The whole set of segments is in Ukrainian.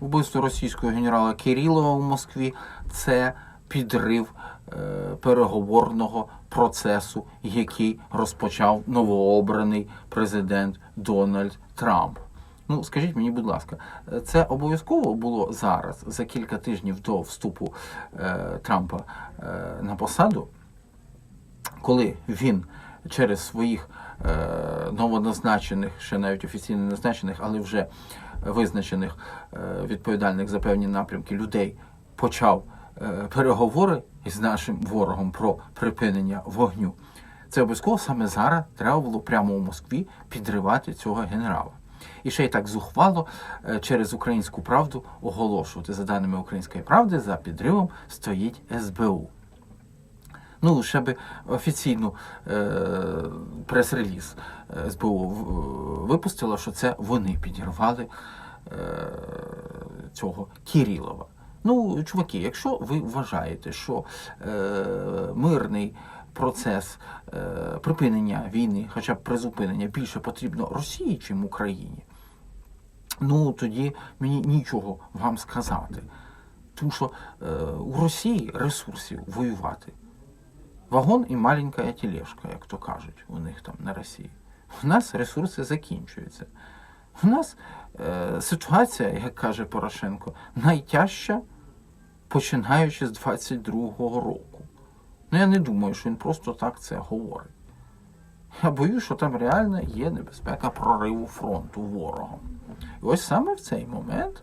вбивство російського генерала Кирилова в Москві це підрив е, переговорного процесу, який розпочав новообраний президент Дональд Трамп. Ну, скажіть мені, будь ласка, це обов'язково було зараз, за кілька тижнів до вступу е, Трампа е, на посаду, коли він через своїх е, новоназначених, ще навіть офіційно назначених, але вже визначених е, відповідальних за певні напрямки людей почав е, переговори із нашим ворогом про припинення вогню. Це обов'язково саме зараз треба було прямо у Москві підривати цього генерала. І ще й так зухвало е, через українську правду оголошувати за даними української правди, за підривом стоїть СБУ. Ну, ще би офіційну е, прес-реліз е, СБУ в- випустило, що це вони підірвали е, цього Кірілова. Ну, чуваки, якщо ви вважаєте, що е, мирний процес е, припинення війни, хоча б призупинення, більше потрібно Росії, чим Україні, ну тоді мені нічого вам сказати. Тому що е, у Росії ресурсів воювати. Вагон і маленька тележка, як то кажуть у них там на Росії. У нас ресурси закінчуються. У нас е, ситуація, як каже Порошенко, найтяжча, починаючи з 22-го року. Ну я не думаю, що він просто так це говорить. Я боюсь, що там реально є небезпека прориву фронту ворогом. І ось саме в цей момент,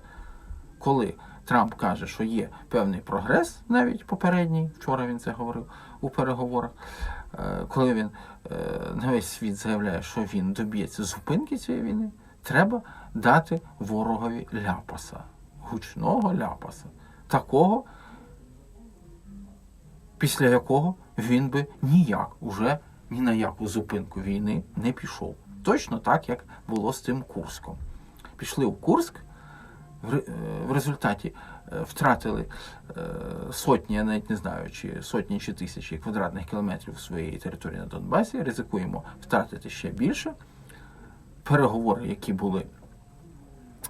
коли Трамп каже, що є певний прогрес, навіть попередній, вчора він це говорив у переговорах, е, коли він е, на весь світ заявляє, що він доб'ється зупинки цієї війни, треба дати ворогові ляпаса, гучного ляпаса, такого, після якого він би ніяк уже ні на яку зупинку війни не пішов. Точно так, як було з тим Курском. Пішли в Курск, в результаті е, втратили е, сотні, я навіть не знаю, чи сотні чи тисячі квадратних кілометрів своєї території на Донбасі, ризикуємо втратити ще більше. Переговори, які були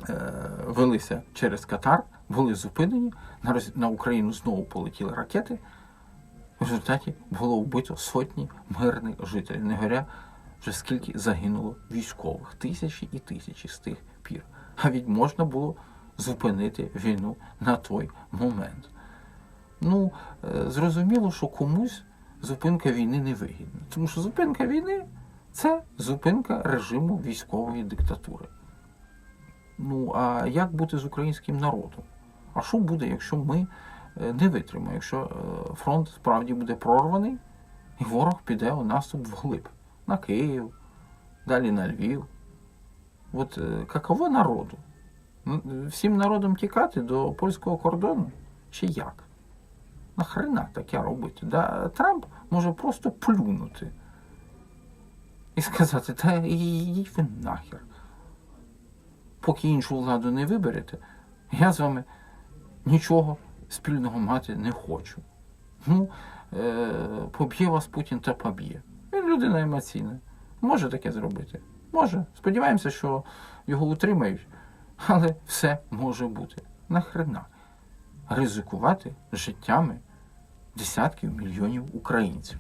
е, велися через Катар, були зупинені. На, Україну знову полетіли ракети. В результаті було вбито сотні мирних жителів. Не говоря вже скільки загинуло військових, тисячі і тисячі з тих пір. А від можна було зупинити війну на той момент. Ну, е, зрозуміло, що комусь зупинка війни не вигідна. Тому що зупинка війни це зупинка режиму військової диктатури. Ну, а як бути з українським народом? А що буде, якщо ми е, не витримаємо, якщо е, фронт справді буде прорваний, і ворог піде у наступ вглиб на Київ, далі на Львів. От каково народу? Ну, Всім народом тікати до польського кордону? Чи як? Нахрена таке робити? Да, Трамп може просто плюнути і сказати, та йдіть ви нахер. Поки іншу владу не виберете, я з вами нічого спільного мати не хочу. Ну, е, поб'є вас Путін та поб'є. Він людина емоційна. Може таке зробити. Може. Сподіваємося, що його утримають, але все може бути. Нахрена ризикувати життями десятків мільйонів українців.